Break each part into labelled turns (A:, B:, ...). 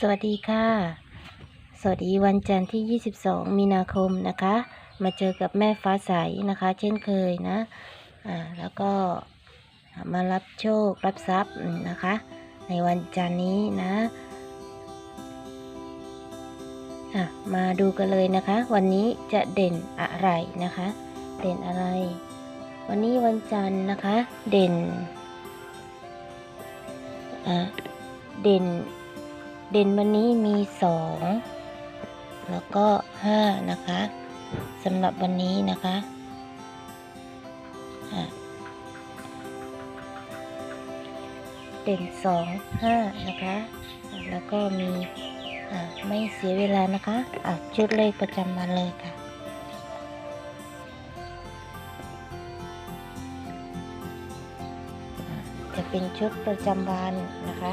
A: สวัสดีค่ะ สวัสดีวันจันทร์ที่ 22 มีนาคมนะคะ มาเจอกับแม่ฟ้าใสนะคะ เช่นเคยนะ อ่า แล้วก็มารับโชครับทรัพย์นะคะ ในวันจันทร์นี้นะ อะ มาดูกันเลยนะคะ วันนี้จะเด่นอะไรนะคะ เด่นอะไร วันนี้วันจันทร์นะคะ เด่น อะเด่น เด่นวันนี้มีสองแล้วก็ห้านะคะสำหรับวันนี้นะคะเด่นสองห้านะคะ แล้วก็มีไม่เสียเวลานะคะอะชุดเลขประจำวันเลยค่ะอะจะเป็นชุดประจำวันนะคะ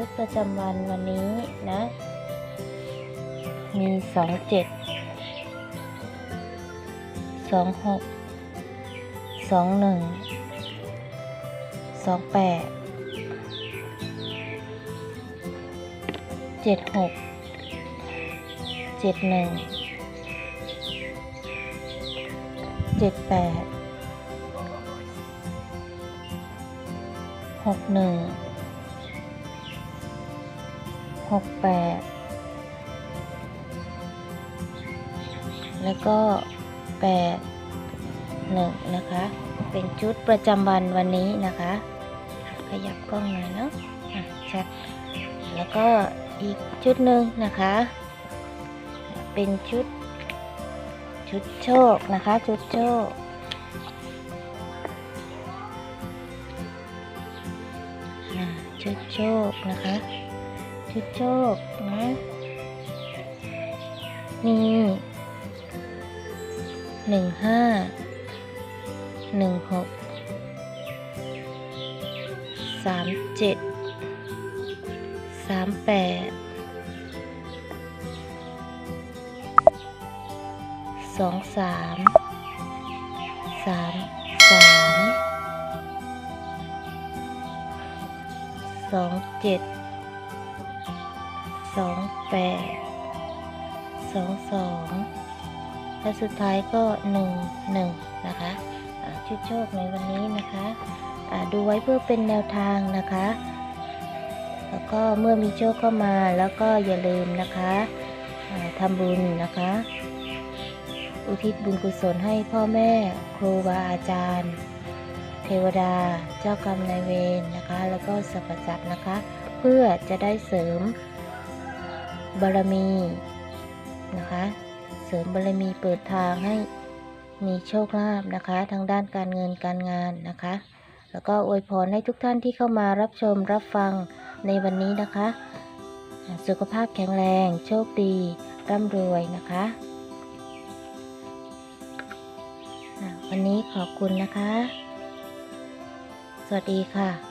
A: ชุดประจำวันวันนี้นะ มีสองเจ็ดสองหกสองหนึ่งสองแปดเจ็ดหกเจ็ดหนึ่งเจ็ดแปดหกหนึ่ง หกแปดแล้วก็แปดหนึ่งนะคะ เป็นชุดประจำวันวันนี้นะคะ ขยับกล้องหน่อยเนาะะชัดแล้วก็อีกชุดหนึ่งนะคะ เป็นชุด ชุดโชคนะคะ ชุดโชคชุดโชคนะคะ ชุดโชคนะมีหนึ่งห้าหนึ่งหกสามเจ็ดสามแปดสองสามสามสามสองเจ็ด สองแปดสองสองและสุดท้ายก็หนึ่งหนึ่งนะคะชุดโชคในวันนี้นะคะดูไว้เพื่อเป็นแนวทางนะคะ แล้วก็เมื่อมีโชคเข้ามาแล้วก็อย่าลืมนะคะทำบุญนะคะ อุทิศบุญกุศลให้พ่อแม่ครูบาอาจารย์ เทวดาเจ้ากรรมนายเวรนะคะ แล้วก็สรรพสัตว์นะคะ เพื่อจะได้เสริม บารมีนะคะ เสริมบารมีเปิดทางให้มีโชคลาภนะคะ ทางด้านการเงินการงานนะคะ แล้วก็อวยพรให้ทุกท่านที่เข้ามารับชมรับฟังในวันนี้นะคะ สุขภาพแข็งแรง โชคดี ร่ำรวยนะคะวันนี้ขอบคุณนะคะ สวัสดีค่ะ